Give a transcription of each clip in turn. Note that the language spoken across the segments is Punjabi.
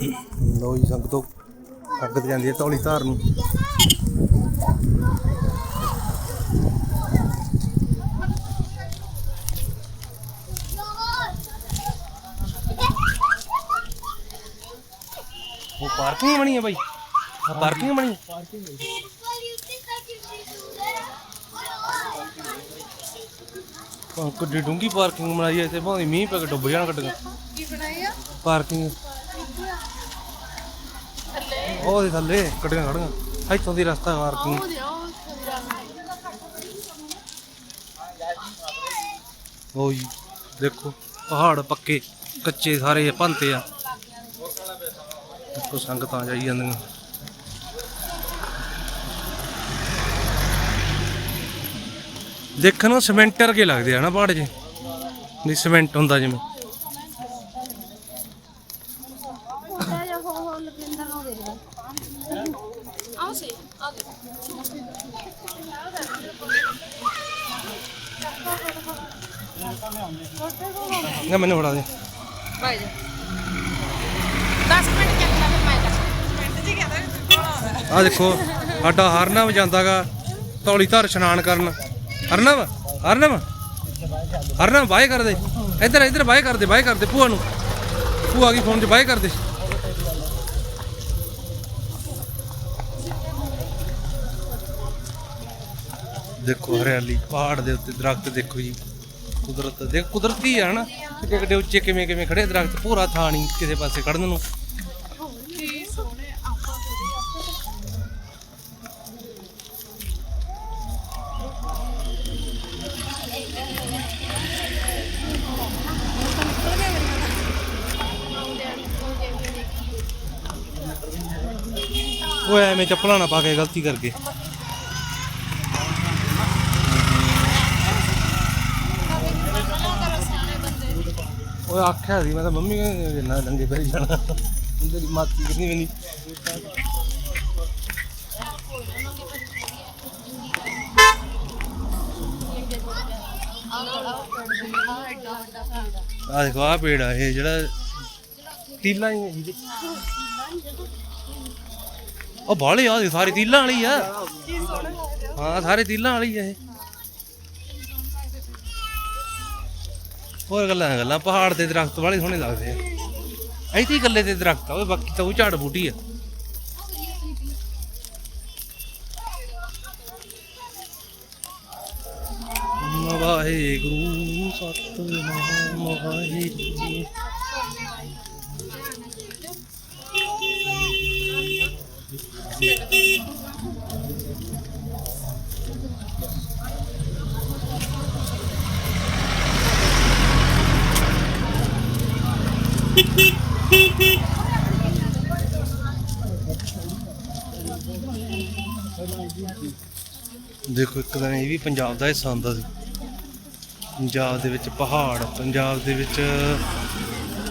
ਲੋ ਜੀ ਸੰਗਤੋ ਅੱਗ ਤੇ ਜਾਂਦੀ ਹੈ ਧੌਲੀ ਧਾਰ ਨੂੰ। ਉਹ ਪਾਰਕਿੰਗ ਬਣੀ ਹੈ ਬਾਈ। ਆ ਪਾਰਕਿੰਗ ਬਣੀ ਹੈ? ਆਹ ਕਿੱਡੀ ਡੂੰਗੀ ਪਾਰਕਿੰਗ ਬਣਾਈ ਹੈ ਇੱਥੇ ਭਾਵੇਂ ਮੀਂਹ ਪੈ ਕੇ ਡੁੱਬ ਜਾਣ ਕੱਢੀਆਂ ਕੀ ਬਣਾਇਆ ਪਾਰਕਿੰਗ। ਉਹ ਦੇ ਥੱਲੇ ਕੱਢੀਆਂ ਖੜੀਆਂ ਇੱਥੋਂ ਦੀ ਰਸਤਾ ਦਿਓ ਉਹ ਜੀ ਦੇਖੋ ਪਹਾੜ ਪੱਕੇ ਕੱਚੇ ਸਾਰੇ ਭੰਤੇ ਆ। ਦੇਖੋ ਸੰਗਤਾਂ ਜਾਈ ਜਾਂਦੀਆਂ। ਦੇਖਣ ਨੂੰ ਸਿਮੈਂਟ ਵਰਗੇ ਲੱਗਦੇ ਆ ਨਾ ਪਹਾੜ ਜੇ ਨਹੀਂ ਸਿਮੈਂਟ ਹੁੰਦਾ ਜਿਵੇਂ। ਆਓ ਸੇ ਆ ਦੇ ਨਾ ਮੈਨੂੰ ਫੜਾ ਦੇ। ਬਾਈ ਜਾ। 10 ਮਿੰਟ ਚੱਲਣਾ ਫਿਰ ਮੈਂ ਮਿੰਟ ਜੀ ਕਹਿੰਦਾ ਆ ਦੇਖੋ ਸਾਡਾ ਹਰਨਵ ਜਾਂਦਾਗਾ ਧੌਲੀ ਧਰ ਇਸ਼ਨਾਨ ਕਰਨ। ਹਰਨਵ ਹਰਨਵ। ਹਰਨਵ ਬਾਏ ਕਰ ਦੇ। ਇੱਧਰ ਇੱਧਰ ਬਾਏ ਕਰ ਦੇ ਬਾਏ ਕਰ ਦੇ ਭੂਆ ਨੂੰ। ਭੂਆ ਕੀ ਫੋਨ 'ਚ ਬਾਏ ਕਰ ਦੇ? ਦੇਖੋ ਹਰਿਆਲੀ, ਪਹਾੜ ਦੇ ਉੱਤੇ ਦਰਖਤ ਦੇਖੋ ਜੀ। ਕੁਦਰਤ ਦੇ ਕੁਦਰਤੀ ਆ ਹਨਾ। ਕਿੱਡੇ ਕਿੱਡੇ ਉੱਚੇ ਕਿਵੇਂ ਕਿਵੇਂ ਖੜੇ ਦਰਖਤ, ਪੂਰਾ ਥਾਂ ਨਹੀਂ ਕਿਸੇ ਪਾਸੇ ਕੱਢਣ ਨੂੰ। ਉਹ ਐਵੇਂ ਚੱਪਲਾਂ ਨਾ ਪਾ ਕੇ ਗਲਤੀ ਕਰਕੇ। ਉਹ ਆਖਿਆ ਸੀ, ਮੈਂ ਤਾਂ ਮੰਮੀ ਕਹਿੰਦੀ ਨਾ ਡੰਗੇ ਪੈ ਜਾਣਾ। ਤੇਰੀ ਮਾਤੀ ਕਿੰਨੀ ਮੈਨੀ ਆ ਦੇਖੋ ਆ ਪੇੜ ਆ ਇਹ ਜਿਹੜਾ ਤੀਲਾ ਹੀ ਹੈ ਜੀ ਉਹ ਬਾਲੇ ਆ, ਸਾਰੀ ਤੀਲਾਂ ਵਾਲੀ ਆ। ਹਾਂ, ਸਾਰੇ ਤੀਲਾਂ ਵਾਲੀ ਆ ਇਹ। ਹੋਰ ਗੱਲਾਂ ਦੀਆਂ ਗੱਲਾਂ, ਪਹਾੜ ਦੇ ਦਰਖਤ ਵਾਲੇ ਸੋਹਣੇ ਲੱਗਦੇ ਆ। ਇੱਥੇ ਹੀ ਇਕੱਲੇ ਦੇ ਦਰਖਤ ਆ, ਓਏ ਬਾਕੀ ਤਾਂ ਉਹ ਝਾੜ ਬੂਟੀ ਆ। ਵਾਹਿਗੁਰੂ, ਸਤਿਨਾਮ ਵਾਹਿਗੁਰੂ। ਦੇਖੋ ਇੱਕ ਦਿਨ ਇਹ ਵੀ ਪੰਜਾਬ ਦਾ ਹਿੱਸਾ ਹੁੰਦਾ ਸੀ। ਪੰਜਾਬ ਦੇ ਵਿੱਚ ਪਹਾੜ, ਪੰਜਾਬ ਦੇ ਵਿੱਚ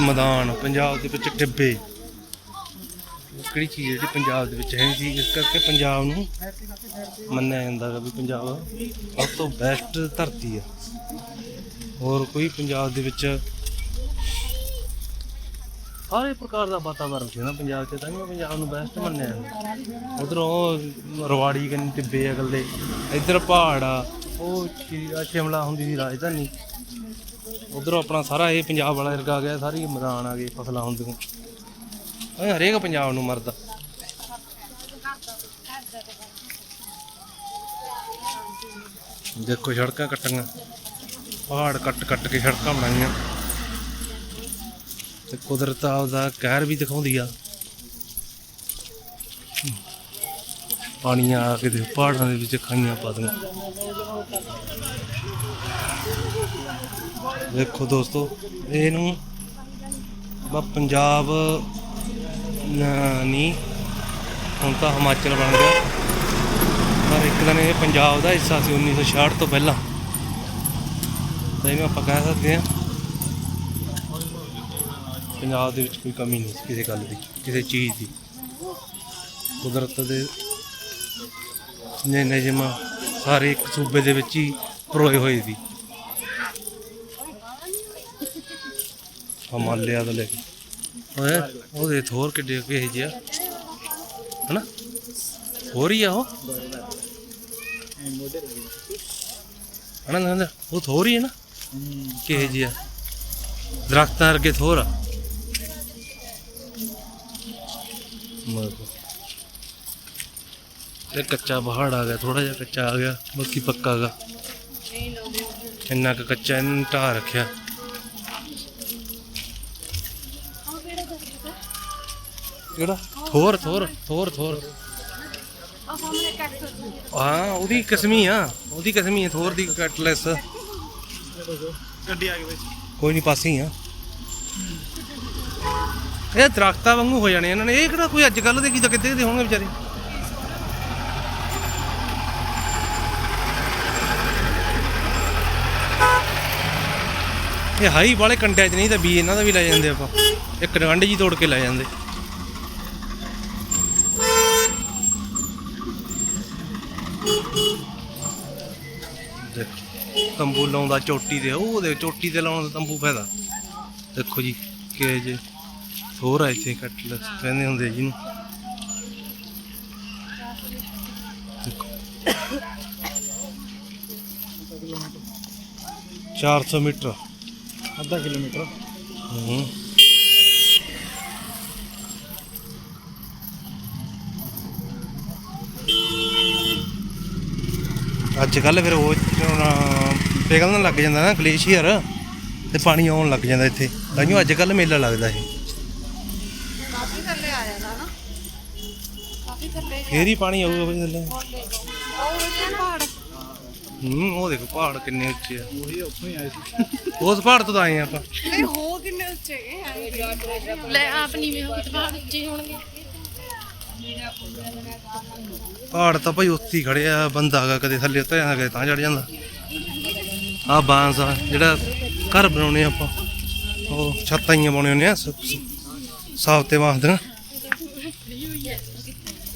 ਮੈਦਾਨ, ਪੰਜਾਬ ਦੇ ਵਿੱਚ ਟਿੱਬੇ। ਕਿਹੜੀ ਚੀਜ਼ ਜਿਹੜੀ ਪੰਜਾਬ ਦੇ ਵਿੱਚ ਹੈ ਨਹੀਂ ਸੀ? ਇਸ ਕਰਕੇ ਪੰਜਾਬ ਨੂੰ ਮੰਨਿਆ ਜਾਂਦਾ ਹੈ ਵੀ ਪੰਜਾਬ ਸਭ ਤੋਂ ਬੈਸਟ ਧਰਤੀ ਆ ਹੋਰ ਕੋਈ ਪੰਜਾਬ ਦੇ ਵਿੱਚ ਸਾਰੇ ਪ੍ਰਕਾਰ ਦਾ ਵਾਤਾਵਰਨ ਸੀ ਨਾ ਪੰਜਾਬ 'ਚ, ਤਾਂ ਹੀ ਪੰਜਾਬ ਨੂੰ ਬੈਸਟ ਮੰਨਿਆ ਜਾਂਦਾ। ਉਧਰੋਂ ਰਵਾੜੀ ਕੰਨੀ ਟਿੱਬੇ ਆ ਗੱਲੇ ਇੱਧਰ ਪਹਾੜ ਆ, ਉਹ ਸ਼ਿਮਲਾ ਹੁੰਦੀ ਸੀ ਰਾਜਧਾਨੀ। ਉਧਰੋਂ ਆਪਣਾ ਸਾਰਾ ਇਹ ਪੰਜਾਬ ਵਾਲਾ ਵਰਗਾ ਆ ਗਿਆ, ਸਾਰੀ ਮੈਦਾਨ ਆ ਗਏ ਫਸਲਾਂ ਹੁੰਦੀਆਂ। ਇਹ ਹਰੇਕ ਪੰਜਾਬ ਨੂੰ ਮਰਦਾ। ਦੇਖੋ ਸੜਕਾਂ ਕੱਟੀਆਂ, ਪਹਾੜ ਕੱਟ ਕੱਟ ਕੇ ਸੜਕਾਂ ਬਣਾਈਆਂ। ਤੇ ਕੁਦਰਤ ਆਪਦਾ ਕਹਿਰ ਵੀ ਦਿਖਾਉਂਦੀ ਆ। ਪਾਣੀਆਂ ਆ ਕੇ ਦੇ ਪਹਾੜਾਂ ਦੇ ਵਿੱਚ ਖਾਈਆਂ ਪਾਦੀਆਂ ਦੇਖੋ ਦੋਸਤੋ, ਇਹਨੂੰ ਬਾ ਪੰਜਾਬ ਨਹੀਂ ਹੁਣ ਤਾਂ ਹਿਮਾਚਲ ਬਣ ਗਿਆ। ਪਰ ਇੱਕ ਦਿਨ ਇਹ ਪੰਜਾਬ ਦਾ ਹਿੱਸਾ ਸੀ 1966 ਤੋਂ ਪਹਿਲਾਂ। ਤਾਂ ਇਹਨੂੰ ਆਪਾਂ ਕਹਿ ਸਕਦੇ ਹਾਂ ਪੰਜਾਬ ਦੇ ਵਿੱਚ ਕੋਈ ਕਮੀ ਨਹੀਂ ਸੀ ਕਿਸੇ ਗੱਲ ਦੀ ਕਿਸੇ ਚੀਜ਼ ਦੀ। ਕੁਦਰਤ ਦੇ ਨੇ ਨਿਯਮ ਸਾਰੇ ਇੱਕ ਸੂਬੇ ਦੇ ਵਿੱਚ ਹੀ ਪਰੋਏ ਹੋਏ ਸੀ। ਹਿਮਾਲਿਆ ਤੋਂ ਲੈ ਕੇ। ਓਏ ਉਹਦੇ ਥੋਰ ਕਿੱਡੇ ਕਿਹੇ ਜਿਆ ਹਨਾ? ਹੋਰ ਹੀ ਆ ਉਹ? ਹਨਾ ਨਾ ਨਾ, ਉਹ ਥੋਰ ਹੀ ਹੈ। ਨਾ ਕਿਹੇ ਜਿਆ ਦਰਖਤਾਂ ਵਰਗੇ ਥੋਰ ਆ ਇਹ ਕੱਚਾ ਪਹਾੜ ਆ ਗਿਆ ਥੋੜਾ ਜਿਹਾ ਕੱਚਾ ਆ ਗਿਆ ਬਾਕੀ ਪੱਕਾ ਗਾ। ਇੰਨਾ ਕੁ ਕੱਚਾ ਇਹਨੂੰ ਢਾ ਰੱਖਿਆ। ਕਿਹੜਾ? ਥੋਰ ਥੋਰ ਥੋਰ ਥੋਰ। ਹਾਂ ਉਹਦੀ ਕਿਸਮੀ ਆ ਉਹਦੀ ਕਿਸਮੀ ਆ ਥੋਰ ਦੀ ਕਟਲੈਸ। ਗੱਡੀ ਆ ਗਈ ਕੋਈ ਨਹੀਂ ਪਾਸੇ ਹੀ ਆ। ਇਹ ਦਰਖਤਾਂ ਵਾਂਗੂ ਹੋ ਜਾਣੇ ਇਹਨਾਂ ਨੇ। ਇਹ ਕਿਹੜਾ ਕੋਈ ਅੱਜ ਕੱਲ ਦੇ ਕੀ ਤਾਂ ਕਿੱਥੇ ਦੇ ਹੋਣਗੇ ਵਿਚਾਰੇ? ਇਹ ਹਾਈ ਵਾਲੇ ਕੰਡਿਆਂ 'ਚ ਨਹੀਂ ਤਾਂ ਬੀ ਇਹਨਾਂ ਦਾ ਵੀ ਲੈ ਜਾਂਦੇ ਆਪਾਂ। ਇੱਕ ਗੰਢ ਜੀ ਤੋੜ ਕੇ ਲੈ ਜਾਂਦੇ। ਤੰਬੂ ਲਾਉਂਦਾ ਚੋਟੀ ਤੇ, ਉਹ ਦੇ ਚੋਟੀ ਤੇ ਲਾਉਣ ਦਾ ਤੰਬੂ ਫਾਇਦਾ। ਦੇਖੋ ਜੀ ਕਿ ਜੇ ਹੋਰ ਆ ਇੱਥੇ ਕੱਟ ਲੈ ਕਹਿੰਦੇ ਹੁੰਦੇ ਜੀ ਨੂੰ। ਦੇਖੋ। 400 ਮੀਟਰ। ਅੱਧਾ ਕਿਲੋਮੀਟਰ। ਹੂੰ। ਅੱਜ ਕੱਲ ਫਿਰ ਉਹ ਪਿਘਲਣ ਲੱਗ ਜਾਂਦਾ ਨਾ ਗਲੇਸ਼ੀਅਰ ਤੇ ਪਾਣੀ ਆਉਣ ਲੱਗ ਜਾਂਦਾ ਇੱਥੇ। ਤਾਂਹੀਓ ਅੱਜ ਕੱਲ ਮੇਲਾ ਲੱਗਦਾ ਇਹ। ਕਾਫੀ ਥੱਲੇ ਆ ਜਾਂਦਾ ਨਾ। ਕਾਫੀ ਥੱਲੇ ਫੇਰ ਹੀ ਪਾਣੀ ਆਊਗਾ ਬਈ ਥੱਲੇ। ਉਹ ਪਹਾੜ। ਹੂੰ ਉਹ ਦੇਖੋ ਪਹਾੜ ਕਿੰਨੇ ਉੱਚੇ ਆ। ਉਹੀ ਉੱਥੋਂ ਹੀ ਆਏ ਸੀ। ਉਸ ਪਹਾੜ ਤੋਂ ਤਾਂ ਆਏ ਆ ਆਪਾਂ। ਨਹੀਂ ਹੋ ਕਿੰਨੇ ਉੱਚੇ ਇਹ ਲੈ ਆਪ ਨੀਵੇਂ ਹੋ ਕੇ ਤੇ ਬਾਹਰ ਉੱਚੇ ਹੋਣਗੇ। ਪਹਾੜ ਤਾਂ ਭਾਈ ਉੱਥੇ ਹੀ ਖੜੇ ਆ ਬੰਦਾ ਹੈਗਾ ਕਦੇ ਥੱਲੇ ਉਤਰ ਜਾਂਦਾ ਕਦੇ ਤਾਂ ਚੜ ਜਾਂਦਾ। ਆ ਬਾਂਸ ਆ ਜਿਹੜਾ ਘਰ ਬਣਾਉਣੇ ਆਪਾਂ। ਉਹ ਛੱਤਾਂ ਹੀ ਪਾਉਣੇ ਹੁੰਦੇ ਆ ਸਾਫ਼ ਤੇ ਬਾਂਸ ਦੇ ਨਾ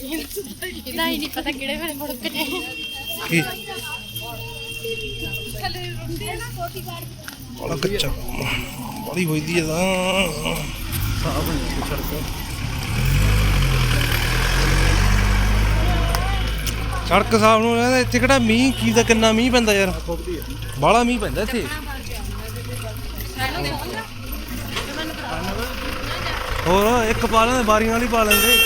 ਇਹਦਾ ਹੀ ਨਹੀਂ ਪਤਾ ਕਿਹੜੇ ਵੇਲੇ ਮੁੜ ਕੇ ਕੀ? ਬੜਾ ਕੱਚਾ ਬੜੀ ਹੋਈਦੀ ਆ ਤਾਂ ਸਾਫ਼ ਨਹੀਂ ਸੜਕ ਸੜਕ ਸਾਫ਼ ਨੂੰ ਕਹਿੰਦਾ ਇੱਥੇ ਕਿਹੜਾ ਮੀਂਹ ਕੀ ਦਾ ਕਿੰਨਾ ਮੀਂਹ ਪੈਂਦਾ ਯਾਰ? ਬਾਲਾ ਮੀਂਹ ਪੈਂਦਾ ਇੱਥੇ। ਹੋਰ ਇੱਕ ਪਾ ਲੈਂਦੇ ਬਾਰੀ ਨਾਲ ਹੀ ਪਾ ਲੈਂਦੇ।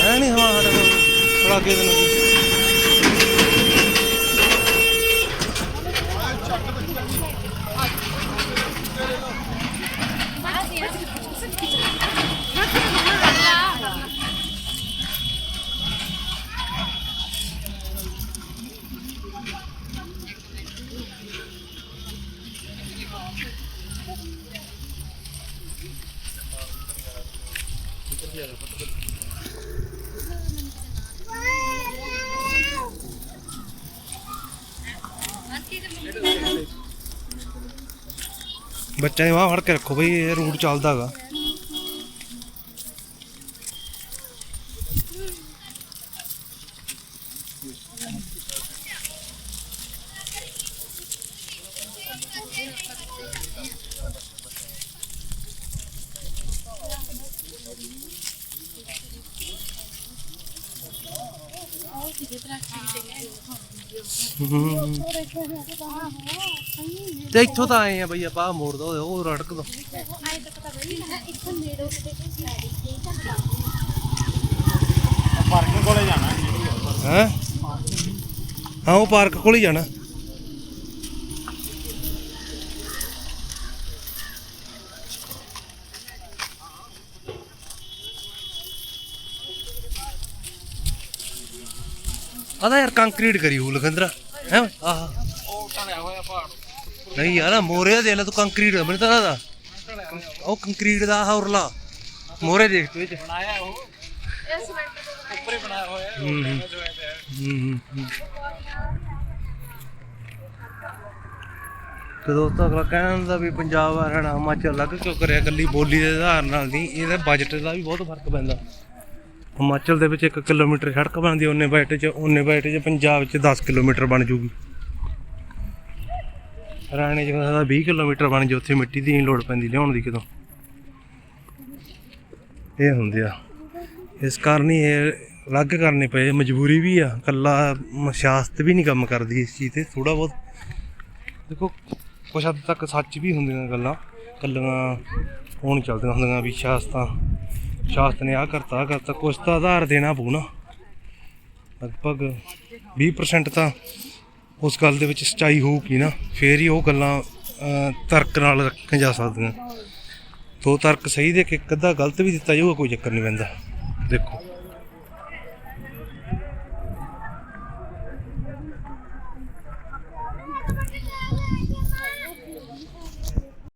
ਹੈ ਨਹੀਂ ਹਵਾ ਸਾਡਾ ਥੋੜਾ ਅੱਗੇ ਦੇ ਨੂੰ ਬੱਚਾ ਨੇ ਵਾਹ ਫੜ ਕੇ ਰੱਖੋ ਬਈ ਇਹ ਰੂਟ ਚੱਲਦਾ ਹੈਗਾ। ਹੂੰ ਤੇ ਇੱਥੋਂ ਤਾਂ ਆਏ ਆ ਬਈ ਆਪਾਂ ਆਹ ਮੋੜ ਦੋ ਉਹ ਰੜਕ ਦੋ। ਪਾਰਕਿੰਗ ਕੋਲੇ ਜਾਣਾ। ਹੈ? ਹਾਂ ਉਹ ਪਾਰਕ ਕੋਲ ਹੀ ਜਾਣਾ। ਆਦਾ ਯਾਰ ਕੰਕਰੀਟ ਕਰੀ ਹੂ ਲਖੰਦਰਾ ਹੈ? ਆਹ। ਉਹ ਟਣਿਆ ਹੋਇਆ ਪਹਾੜ ਨਹੀਂ ਯਾਰ ਮੋਰੇ ਦੇ ਲੈ ਤੂੰ ਕੰਕਰੀਟ ਮੈਨੂੰ ਤਾਂ ਲੱਗਦਾ। ਉਹ ਕੰਕਰੀਟ ਦਾ ਆਹ ਉਰਲਾ ਮੋਰੇ ਦੇਖ ਤੂੰ ਇਹ ਬਣਾਇਆ ਉਹ ਉੱਪਰ ਹੀ ਬਣਾਇਆ ਹੋਇਆ ਹੂੰ, ਹੂੰ। ਤੇ ਦੋਸਤੋ ਅਗਲਾ ਕਹਿੰਦਾ ਵੀ ਪੰਜਾਬ ਹਰਿਆਣਾ ਹਿਮਾਚਲ ਅਲੱਗ ਕਿਉਂ ਕਰਿਆ ਇਕੱਲੀ ਬੋਲੀ ਦੇ ਆਧਾਰ ਨਾਲ ਨਹੀਂ ਇਹਦਾ ਬਜਟ ਦਾ ਵੀ ਬਹੁਤ ਫ਼ਰਕ ਪੈਂਦਾ। ਹਿਮਾਚਲ ਦੇ ਵਿੱਚ 1 ਕਿਲੋਮੀਟਰ ਸੜਕ ਬਣਦੀ ਉਹਨੇ ਬਜਟ 'ਚ, ਉਹਨੇ ਬਜਟ 'ਚ ਪੰਜਾਬ 'ਚ 10 ਕਿਲੋਮੀਟਰ ਬਣ ਜੂਗੀ। ਹਰਿਆਣੇ ਚ ਦਾ 20 ਕਿਲੋਮੀਟਰ ਬਣ ਜੇ, ਉੱਥੇ ਮਿੱਟੀ ਦੀ ਨਹੀਂ ਲੋੜ ਪੈਂਦੀ, ਲਿਆਉਣ ਦੀ ਕਿਦੋਂ ਇਹ ਹੁੰਦੇ ਆ। ਇਸ ਕਾਰਨ ਹੀ ਇਹ ਅਲੱਗ ਕਰਨੇ ਪਏ, ਮਜਬੂਰੀ ਵੀ ਆ ਕੱਲਾ ਮ- ਸਿਆਸਤ ਵੀ ਨਹੀਂ ਕੰਮ ਕਰਦੀ ਇਸ ਚੀਜ਼ ਤੇ ਥੋੜਾ ਬਹੁਤ। ਦੇਖੋ, ਕੁਛ ਹੱਦ ਤੱਕ ਸੱਚ ਵੀ ਹੁੰਦੀਆਂ ਗੱਲਾਂ ਕੱਲੀਆਂ ਉਹ ਚੱਲਦੀਆਂ ਹੁੰਦੀਆਂ ਵੀ ਸਿਆਸਤਾਂ ਸਿਆਸਤ ਨੇ ਆ ਕਰਤਾ, ਆਹ ਕਰਤਾ। ਕੁਛ ਤਾਂ ਆਧਾਰ ਦੇਣਾ ਪਊ ਨਾ। ਲਗਭਗ 20% ਤਾਂ ਉਸ ਗੱਲ ਦੇ ਵਿੱਚ ਸੱਚਾਈ ਹੋਊਗੀ ਨਾ। ਫੇਰ ਹੀ ਉਹ ਗੱਲਾਂ ਤਰਕ ਨਾਲ ਰੱਖੀਆਂ ਜਾ ਸਕਦੀਆਂ। ਦੋ ਤਰਕ ਸਹੀ ਦੇ ਕੇ ਇੱਕ ਅੱਧਾ ਗਲਤ ਵੀ ਦਿੱਤਾ ਜਾਊਗਾ, ਕੋਈ ਚੱਕਰ ਨਹੀਂ ਪੈਂਦਾ। ਦੇਖੋ।